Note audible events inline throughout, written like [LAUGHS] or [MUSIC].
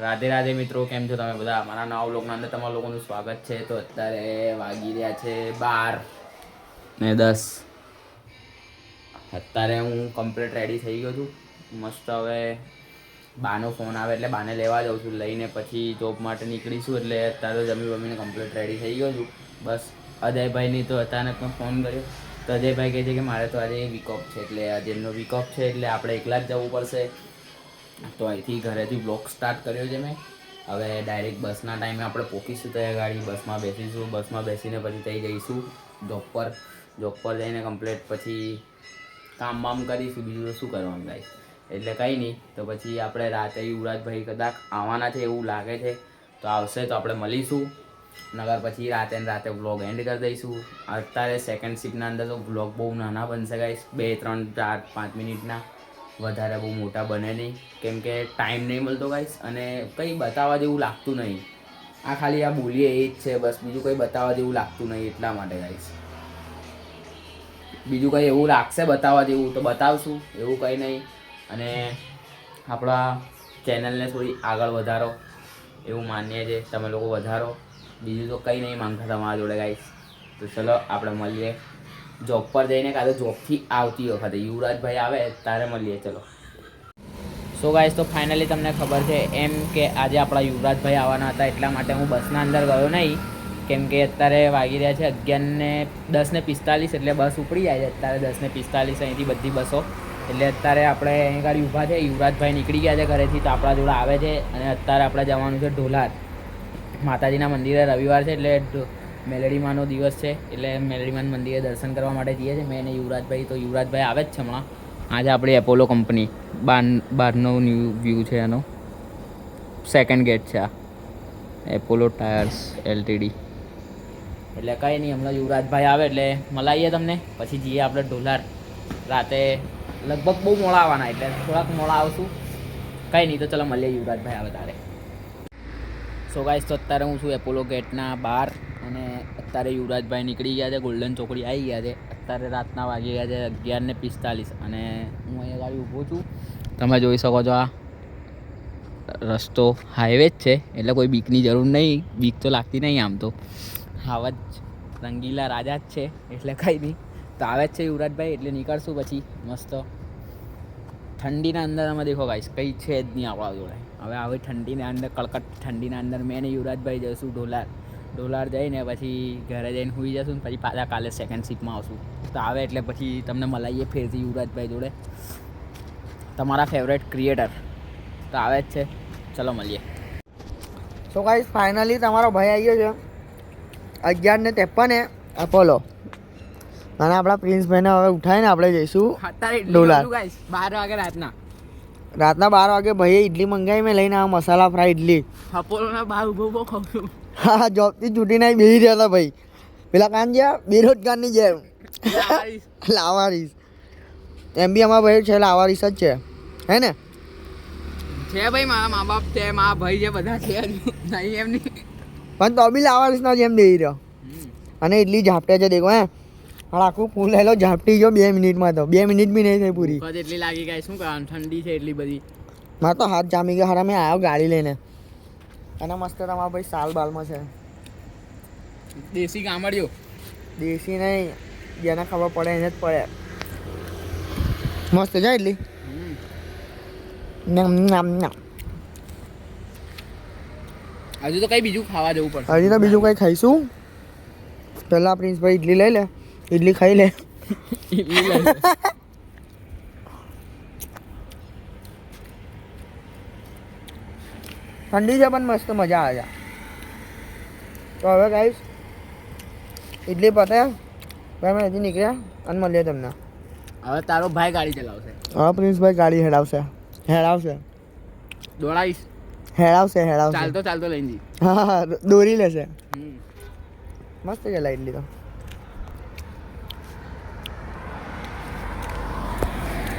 રાધે રાધે મિત્રો કેમ છો તમે બધા? મારા નવા બ્લોગના અંદર તમારા લોકોનું સ્વાગત છે. તો અત્યારે વાગી રહ્યા છે બાર. ને દસ. અત્યારે હું કમ્પ્લીટ રેડી થઈ ગયો છું. મસ્ત હવે બાનો ફોન આવે એટલે બાને લેવા જાઉં છું. લઈને પછી જોબ માટે નીકળીશું એટલે અત્યારે તો જમી બમીને કમ્પ્લીટ રેડી થઈ ગયો છું. બસ અજયભાઈની તો અચાનક મેં ફોન કર્યો. તો અજયભાઈ કહે છે કે મારે તો આજે વીક ઓફ છે. એટલે આજે એમનો વીક ઓફ છે. એટલે આપણે એકલા જ જવું પડશે. તો અહીંથી ઘરેથી બ્લોગ સ્ટાર્ટ કર્યો છે મેં. હવે ડાયરેક્ટ બસના ટાઈમે આપણે પહોંચીશું ત્યાં ગાડી, બસમાં બેસીશું. બસમાં બેસીને પછી થઈ જઈશું. જોબ પર જોબ પર જઈને કમ્પ્લેટ પછી કામ બામ કરીશું. બીજું તો શું કરવાનું ગાઈસ એટલે કંઈ નહીં. તો પછી આપણે રાતે યુવરાજભાઈ કદાચ આવવાના છે એવું લાગે છે. તો આવશે તો આપણે મળીશું. નગર પછી રાતે રાતે વ્લોગ એન્ડ કરી દઈશું. અત્યારે સેકન્ડ શિફ્ટના અંદર તો વ્લોગ બહુ નાના બનશે ગાઈશ બે, ત્રણ, ચાર, પાંચ મિનિટના. વધારે બહુ મોટા બને નહીં. કેમ કે ટાઈમ નહીં મળતો ગાઈસ અને કંઈ બતાવવા જેવું લાગતું નહીં. આ ખાલી આ બોલીએ એ જ છે, બસ બીજું કંઈ બતાવવા જેવું લાગતું નહીં એટલા માટે ગાઈસ બીજું કંઈ એવું લાગશે બતાવવા જેવું તો બતાવશું, એવું કંઈ નહીં. અને આપણા ચેનલને થોડી આગળ વધારો, એવું માનીએ છીએ. તમે લોકો વધારો. બીજું તો કંઈ નહીં, માંગતા તમારા જોડે ગાઈસ તો ચલો, આપણે મળીએ. જોબ પર જઈને કાલે જોબથી આવતી વખતે. યુવરાજભાઈ આવે, તારે મળીએ, ચલો. સો ગાઈસ તો ફાઇનલી તમને ખબર છે, એમ કે આજે આપણા યુવરાજભાઈ આવવાના હતા, એટલા માટે હું બસના અંદર ગયો નહીં. કેમ કે અત્યારે વાગી રહ્યા છે અગિયાર ને દસ ને પિસ્તાલીસ, એટલે બસ ઉપડી જાય છે. અત્યારે દસ ને પિસ્તાલીસ અહીંથી બધી બસો. એટલે અત્યારે આપણે અહીં ગાડી ઊભા છે, યુવરાજભાઈ નીકળી ગયા છે ઘરેથી, તો આપણા જોડે આવે છે. અને અત્યારે આપણે જવાનું છે ઢોલાર માતાજીના મંદિરે રવિવાર છે, એટલે મેલડીમાનો દિવસ છે, એટલે મેલડીમાન મંદિરે દર્શન કરવા માટે જઈએ છીએ. મેં અને યુવરાજભાઈ, તો યુવરાજભાઈ આવે જ છે હમણાં. આજે આપણી એપોલો કંપની બાર બહારનો ન્યૂ વ્યૂ છે એનો. સેકન્ડ ગેટ છે આ. એપોલો ટાયર્સ એલટીડી એટલે કંઈ નહીં, હમણાં યુવરાજભાઈ આવે એટલે મલાઈએ તમને. પછી જઈએ આપણે ઢોલાર. રાતે લગભગ બહુ મોડા આવવાના, એટલે થોડાક મોડા આવશું. કંઈ નહીં, તો ચલો મળીએ. યુવરાજભાઈ આવે તારે સો ગાઈસ તો અત્યારે હું છું એપોલો ગેટના બહાર. અને અત્યારે યુવરાજભાઈ નીકળી ગયા છે ગોલ્ડન ચોકડી આવી ગયા છે. અત્યારે રાતના વાગી ગયા છે અગિયાર ને પિસ્તાલીસ અને હું અહીંયા ગાડી ઊભો છું. તમે જોઈ શકો છો આ રસ્તો હાઈવે જ છે, એટલે કોઈ બીકની જરૂર નહીં. બીક તો લાગતી નહીં આમ તો. આવા જ રંગીલા રાજા જ છે, એટલે કંઈ નહીં. તો આવે જ છે યુવરાજભાઈ, એટલે નીકળશું પછી. મસ્ત. ઠંડીના અંદર અમે દેખો ગાઈશ કંઈ છે જ નહીં આપણા જોડે. હવે આવી ઠંડીના અંદર, કડકડ ઠંડીના અંદર મેં ને યુવરાજભાઈ જઈશું ઢોલાર ઢોલાર જઈને પછી ઘરે જઈને સુઈ જશું ને પછી પાછા કાલે સેકન્ડ શિપમાં આવશું. તો આવે એટલે પછી તમને મલાઈએ ફેરથી યુવરાજભાઈ જોડે. તમારા ફેવરેટ ક્રિએટર તો આવે જ છે. ચલો મળીએ. સો ગાઈસ ફાઇનલી તમારો ભાઈ આવી ગયો છે. અગિયાર ને ત્રેપન અપોલો અને આપણા પ્રિન્સભાઈને હવે ઉઠાવીને આપણે જઈશું ડોલાર. બાર વાગે રાતના. રાતના બાર વાગે ભાઈએ ઇડલી મંગાવી મેં લઈને આ મસાલા ફ્રાય ઇડલી અપોલોના બહાર ઊભો ઊભો ખાઉં છું. હા જોબથી છૂટીને આવી બેસી રહ્યા હતા ભાઈ. પેલા કાન જ્યાં બેરોજગારની જેમ. લાવારીસ. એમ બી અમારા ભાઈ છે લાવારીસ જ છે. હે ને? છે ભાઈ મારા મા બાપ છે મારા ભાઈ છે બધા છે નહીં એમની પણ તો બી લાવારીસના જેમ બેસી રહ્યો. અને એટલી ઝાપટે છે દેખો હે. આખું ફૂલ લેલો ઝાપટી ગયો બે મિનિટમાં તો. બે મિનિટ બી નહીં થઈ પૂરી. એટલી લાગી ગઈ શું કરવાનું ઠંડી છે એટલી બધી. મારે તો હાથ જામી ગયો હારા મેં આવ્યો ગાડી લઈને. અને મસ્ત તમારા ભાઈ સાલ બાલમાં છે. દેશી ગામડિયો. દેશી નહીં જેને ખબર પડે એને જ પડે. મસ્ત છે એટલી? નમ નમ નમ. હજુ તો કઈ બીજું ખાવા જવું પડે હજી તો બીજું કંઈ ખાઈશું. પહેલાં પ્રિન્સભાઈ ઇડલી લઈ લે. ઇડલી ખાઈ લે. ઇડલી લઈ. ઠંડી છે પણ મસ્ત મજા આવે છે. તો હવે ગાઈશ ઇડલી પતે અમે હજી નીકળ્યા અને મળીએ તમને. હવે તારો ભાઈ ગાડી ચલાવશે. હવે પ્રિન્સભાઈ ગાડી હેડાવશે. હેડાવશે. દોડાવીશ. હેડાવશે હેડાવશે. ચાલતો ચાલતો લઈને જઈ હા હા દોરી લેશે. મસ્ત છે લાઈટ લીધો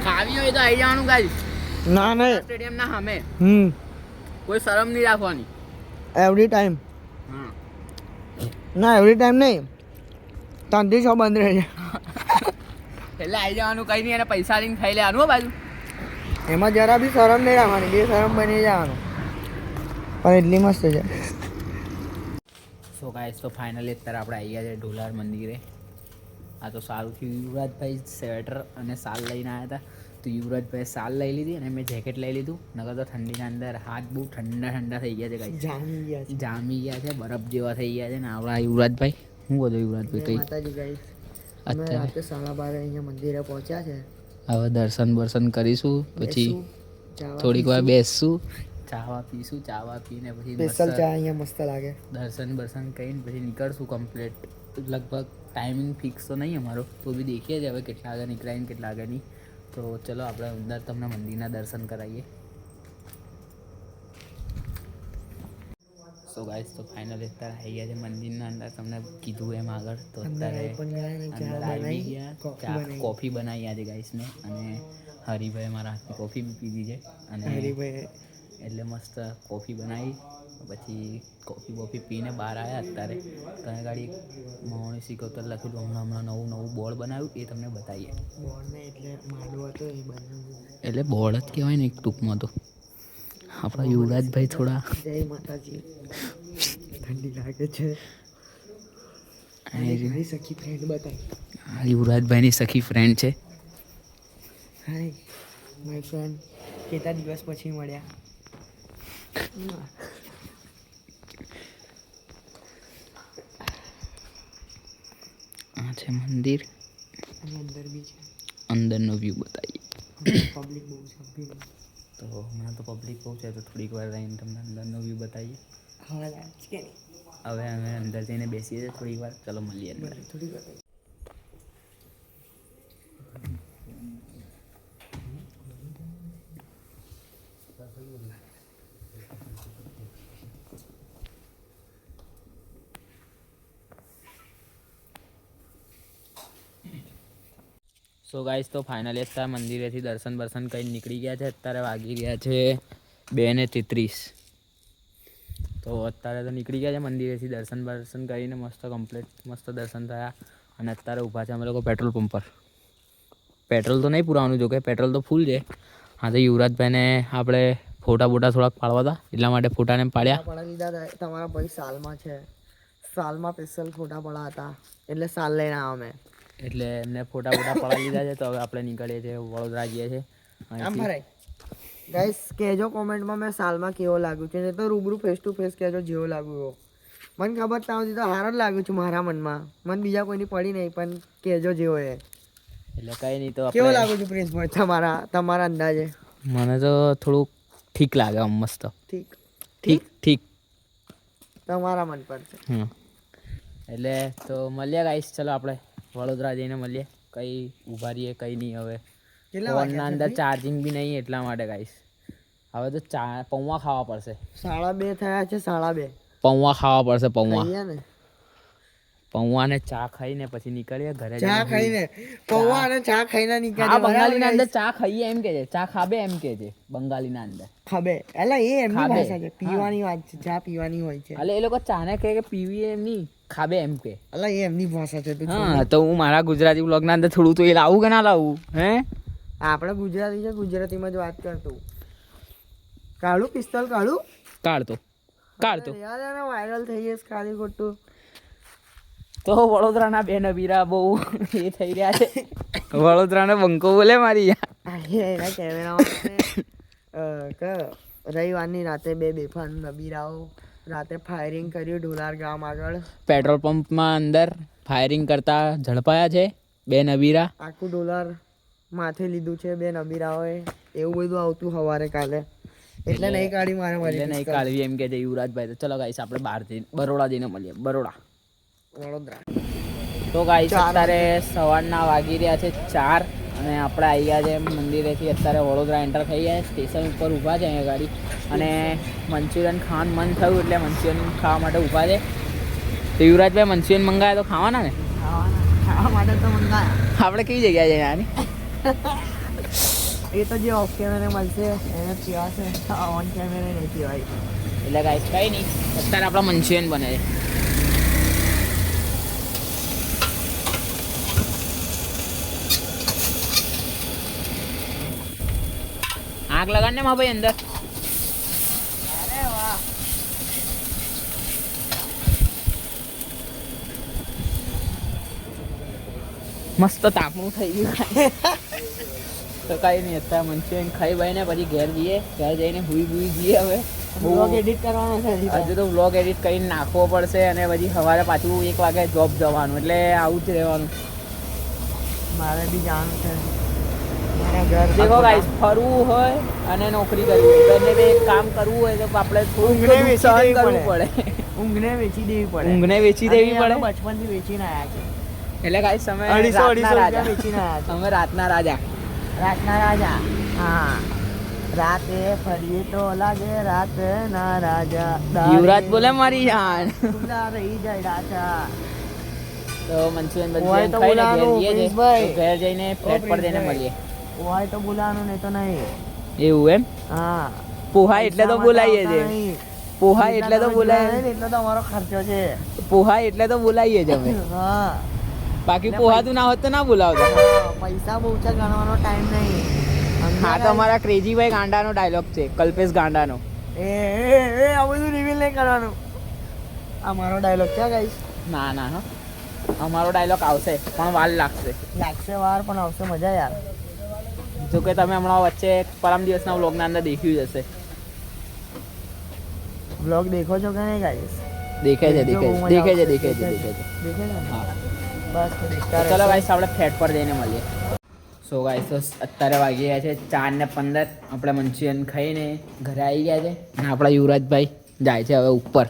ખાવી હોય તો આવી જવાનું ગાઈસ ના નહીં. સ્ટેડિયમ ના સામે. હમ. કોઈ શરમ નહીં રાખવાની. એવરી ટાઈમ ના એવરી ટાઈમ નહીં. ત્રણથી છ બંધ રહે છે. એટલે આવી જવાનું કઈ નહીં અને પૈસા લઈને ખાઈ લેવાનું બાજુ. એમાં જરા બી શરમ નહીં રાખવાની બે શરમ બની જવાનું. પણ એટલી મસ્ત છે. સો ગાઈસ તો ફાઇનલી અત્યારે આપણે આવી ગયા છે ઢોલાર મંદિરે. આ તો સારું થયું. યુવરાજભાઈ સ્વેટર અને સાલ લઈને આવ્યા હતા. તો યુવરાજભાઈ સાલ લઈ લીધી અને મેં જેકેટ લઈ લીધું. નકર તો ઠંડીના અંદર હાથ બહુ ઠંડા ઠંડા થઈ ગયા છે કઈ જામી ગયા છે. જામી ગયા છે બરફ જેવા થઈ ગયા છે ને આપણા યુવરાજભાઈ. હું બધું યુવરાજભાઈ કઈ? અમે અત્યારે? રાતે સાડા બારે અહીંયા મંદિરે પહોંચ્યા છે. હવે દર્શન બર્શન કરીશું પછી થોડીક વાર. બેસશું ચાવા પીશું ચાવા પીને પછી સ્પેશિયલ ચા અહીંયા મસ્ત લાગે. દર્શન બર્શન કરીને પછી નીકળશું કમ્પ્લીટ લગભગ ટાઈમિંગ ફિક્સ તો નહીં અમારો તો બી દેખીએ જ હવે કેટલા આગળ નીકળાય ને કેટલા આગળ નહીં. તો ચલો આપણે અંદર તમને મંદિરના દર્શન કરાવીએ. સો ગાઈસ તો ફાઇનલ અત્યારે આવી ગયા છે મંદિરના અંદર. તમને કીધું એમ આગળ તો અત્યારે કોફી બનાવી. આજે ગાઈસ મેં અને હરિભાઈ મારા હાથની કોફી પીધી છે. અને હરીભાઈ એટલે મસ્ત કોફી બનાવી. પછી કોફી બોફી પીને બહાર આવ્યા અત્યારે. તમે ગાડી મૌણી શીખવતર લખેલું હમણાં હમણાં નવું નવું બોર્ડ બનાવ્યું એ તમને બતાવીએ. બોર્ડને એટલે માંડવો હતો એ બનાવ્યું. એટલે બોર્ડ જ કહેવાય ને એક ટૂંકમાં તો. આપણા યુવરાજભાઈ થોડા જય માતાજી. ઠંડી લાગે છે. મારી સખી ફ્રેન્ડ બતાવી. હા યુવરાજભાઈની સખી ફ્રેન્ડ છે. હાય માય ફ્રેન્ડ કેટલા દિવસ પછી મળ્યા? આ છે મંદિર. અને અંદર બી છે. અંદરનો વ્યૂ બતાવીએ. પબ્લિક બહુ છે તો હમણાં તો પબ્લિક બહુ છે તો થોડીક વાર રહીને તમને અંદરનો વ્યૂ બતાવીએ. હવા અમે અંદર જઈને બેસીએ છીએ થોડીક વાર. ચલો મળીએ અંદર. બરાબર, વાર. સો ગાઈસ તો ફાઇનલી અત્યારે મંદિરેથી દર્શન બર્શન કરીને નીકળી ગયા છે. અત્યારે વાગી ગયા છે બે ને તેત્રીસ. તો અત્યારે તો નીકળી ગયા છે મંદિરેથી દર્શન બર્શન કરીને મસ્ત કમ્પ્લીટ મસ્ત દર્શન થયા. અને અત્યારે ઊભા છે અમે લોકો પેટ્રોલ પંપ પર. પેટ્રોલ તો નહીં પુરાવાનું જો કે પેટ્રોલ તો ફૂલ છે. હા, તો યુવરાજભાઈને આપણે ફોટા બોટા થોડાક પાડવા હતા. એટલા માટે ફોટાને પાડ્યા. પણ લીધા હતા. તમારા ભાઈ સાલમાં છે. સાલમાં સ્પેશિયલ ફોટા પડ્યા હતા. એટલે સાલ લઈને આવ્યા અમે. એટલે એમને ફોટા ફોટા પડાવી લીધા છે તો હવે આપણે નીકળીએ છીએ વડોદરા જઈએ છીએ. આમ ભરાય. ગાઈસ કહેજો કોમેન્ટમાં મેં સાલમાં કેવો લાગ્યું છે નહીં તો રૂબરૂ ફેસ ટુ ફેસ કહેજો જેવો લાગ્યો મને ખબર ના સુધી તો હારો જ લાગ્યું છું મારા મનમાં. મને બીજા કોઈની પડી નહીં પણ કહેજો જેવો એ એટલે કંઈ નહીં તો કેવો લાગુ છું પ્રિન્સભાઈ તમારા તમારા અંદાજે? મને તો થોડુંક ઠીક લાગે આમ મસ્ત. ઠીક. ઠીક? ઠીક? તમારા મન પર છે. એટલે તો મળીએ ગાઈસ ચલો આપણે. વડોદરા જઈને મળીએ. કઈ ઊભા રહીએ કઈ નહીં હવે. ફોનના અંદર ચાર્જિંગ બી નહીં એટલા માટે ગાઈશ હવે તો ચા પૌવા ખાવા પડશે. સાડા બે થયા છે સાડા બે. પૌવા ખાવા પડશે પૌવા. ને. પૌવા ને ચા ખાઈને પછી નીકળીએ ઘરે ચા ખાઈને. પૌવા અને ચા ખાઈને હા બંગાળી ના? અંદર ચા ખાઈએ એમ કે છે. ચા ખાબે એમ કે છે બંગાળીના અંદર. ખાબે. એટલે એ એમની. ભાષા છે. પીવાની વાત છે ચા પીવાની હોય છે. એટલે એ લોકો ચાને કહે કે પીવી એમ નહીં. ખાબે એમ કે. અલા એ એમની ભાષા છે હા તો હું મારા ગુજરાતી બ્લોગના અંદર થોડું તો એ લાવું કે ના લાવું હે? આપણે ગુજરાતી છે ગુજરાતીમાં જ વાત કરતું. કાળું પિસ્તોલ કાળું કાઢતો. કાઢતો. યાર એને વાયરલ થઈ જશે ખાલી ખોટું. તો વડોદરાના બે નબીરા બહુ એ થઈ રહ્યા છે. વડોદરાને બંકો બોલે મારી યાર. કેમેરામાં રવિવારની રાતે બે બેફાન નબીરાઓ રાતે ફાયરિંગ કર્યું ઢોલાર ગામ આગળ. પેટ્રોલ પંપમાં અંદર ફાયરિંગ કરતા ઝડપાયા છે બે નબીરા. આખું ડોલર માથે લીધું છે બે નબીરાઓએ. એવું બધું આવતું સવારે કાલે. એટલે નહીં કાઢી મારે મળી નહીં કાઢવી એમ કે છે યુવરાજભાઈ. તો ચલો ગાઈસ આપણે બહાર જઈને બરોડા જઈને મળીએ. બરોડા. વડોદરા. તો ગાઈસ અત્યારે સવારના વાગી રહ્યા છે ચાર. અને આપણે આવી ગયા છે મંદિરેથી. અત્યારે વડોદરા એન્ટર થઈ ગયા સ્ટેશન ઉપર ઊભા છે અહીંયા ગાડી. અને મંચુરિયન ખાવાનું મન થયું એટલે મંચુરિયન ખાવા માટે ઊભા છે. તો યુવરાજભાઈ મંચુરિયન મંગાવ્યા તો ખાવાના ને? ખાવાના. ખાવા માટે તો મંગાવ્યા. આપણે કઈ જગ્યાએ છે આની એ તો જે ઓફ કેમેરે મળશે એને પીવાશે. ઓન કેમેરે નહીં પીવાય. એટલે કઈ નહીં. અત્યારે આપણા મંચુરિયન બને છે. આગ લગાડ ને ભાઈ અંદર. મસ્ત તાપણું થઈ ગયું તો કાંઈ નહીં અત્યારે મંચુરિયન ખાઈ ભાઈ ને પછી ઘેર જઈએ. ઘેર જઈને ભૂઈ બુઈ જઈએ હવે. બ્લોગ એડિટ કરવાનો છે હજુ તો. વ્લોગ એડિટ કરીને નાખવો પડશે અને પછી સવારે પાછું એક વાગે જોબ જવાનું એટલે આવું જ રહેવાનું. મારે બી જવાનું છે. દેખો ગાઈસ ફરવું હોય અને નોકરી કરવી હોય. બંને બે કામ કરવું હોય તો આપણે થોડું સહન કરવું પડે. ઊંઘને વેચી દેવી પડે. ઊંઘને વેચી દેવી પડે. બચપનથી વેચીને આયા છે એટલે ગાઈસ અમે અઢીસો અઢીસો રાજા. વેચીને આયા છે અમે રાતના રાજા. રાતના રાજા. હા. રાતે ફરીએ તો લાગે રાત ના રાજા. યુવરાજ બોલે મારી જાન રહી જાય રાજા તો પ્રિન્સભાઈ. તો ઘેર જઈને ફ્લેટ પર જઈને મળીએ. હોય તો બોલાવાનું નહીં તો નહીં. એવું એમ? હા. પોહા એટલે તો બોલાઈએ બોલાવીએ છે. પોહાય એટલે તો બોલાય. એટલો તો અમારો ખર્ચો છે. પોહા એટલે તો બોલાવીએ છે અમે. [LAUGHS] હા. બાકી પોહા પોહાતું ના હોત તો ના બોલાવતા. પૈસા બહુ છે ગણવાનો ટાઈમ નહીં. હા તો અમારા ક્રેજીભાઈ ગાંડાનો ડાયલોગ છે કલ્પેશ ગાંડાનો. એ એ એ આ બધું રિવીલ નહીં કરવાનું. આ મારો ડાયલોગ છે ગાઈસ ના ના હા. અમારો ડાયલોગ આવશે પણ વાર લાગશે. લાગશે વાર પણ આવશે મજા યાર. જો કે તમે હમણાં વચ્ચે પરમ દિવસના વ્લોગના અંદર દેખ્યું જ હશે. વ્લોગ દેખો છો કે નહીં ગાઈસ? દેખાય છે દેખાય છે. દેખાય છે દેખાય છે દેખાય છે. દેખાય છે હા. બસ તો તો દેખતા ચલો ગાઈસ આપણે ફ્લેટ પર જઈને મળીએ. સો ગાઈસ તો અત્યારે વાગી ગયા છે ચાર ને પંદર. આપણે મંચુરિયન ખાઈને ઘરે આવી ગયા છે અને આપણા યુવરાજભાઈ જાય છે હવે ઉપર.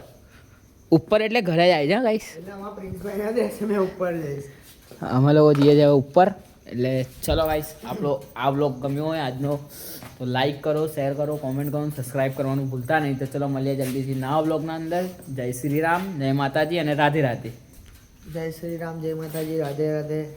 ઉપર એટલે ઘરે જાય છે ગાઈસ? અમે લોકો જઈએ છીએ હવે ઉપર. એટલે ચલો ગાઈસ આપણો આ બ્લોગ ગમ્યો હોય આજનો, તો લાઈક કરો શેર કરો કોમેન્ટ કરો સબસ્ક્રાઈબ કરવાનું ભૂલતા નહીં. તો ચલો મળીએ જલ્દીથી નવા બ્લોગના અંદર. જય શ્રી રામ, જય માતાજી અને રાધે રાધે. જય શ્રી રામ, જય માતાજી, રાધે રાધે.